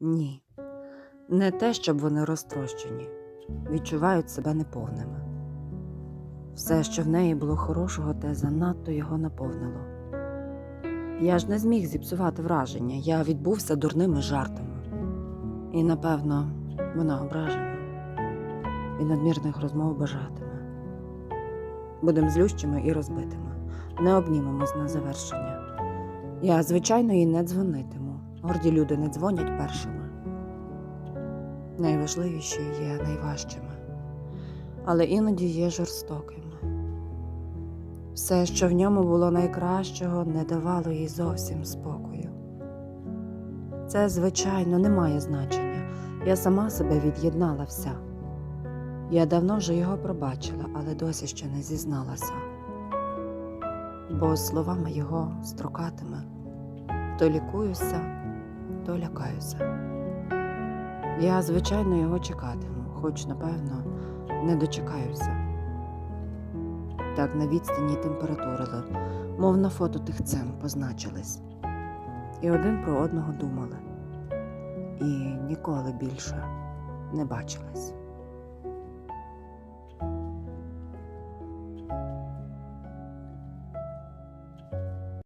Ні. Не те, щоб вони розтрощені, відчувають себе неповними. Все, що в неї було хорошого, те занадто його наповнило. Я ж не зміг зіпсувати враження, я відбувся дурними жартами. І, напевно, вона ображена і надмірних розмов бажатиме. Будем злющими і розбитими, не обнімемось на завершення. Я, звичайно, їй не дзвонитиму. Горді люди не дзвонять першими. Найважливіші є найважчими, але іноді є жорстокими. Все, що в ньому було найкращого, не давало їй зовсім спокою. Це, звичайно, не має значення. Я сама себе від'єднала вся. Я давно вже його пробачила, але досі ще не зізналася. Бо словами його строкатиме то лікуюся, то лякаюся. Я, звичайно, його чекатиму, хоч, напевно, не дочекаюся. Так на відстані температурили, мов на фото тихцем позначились. І один про одного думали, і ніколи більше не бачились.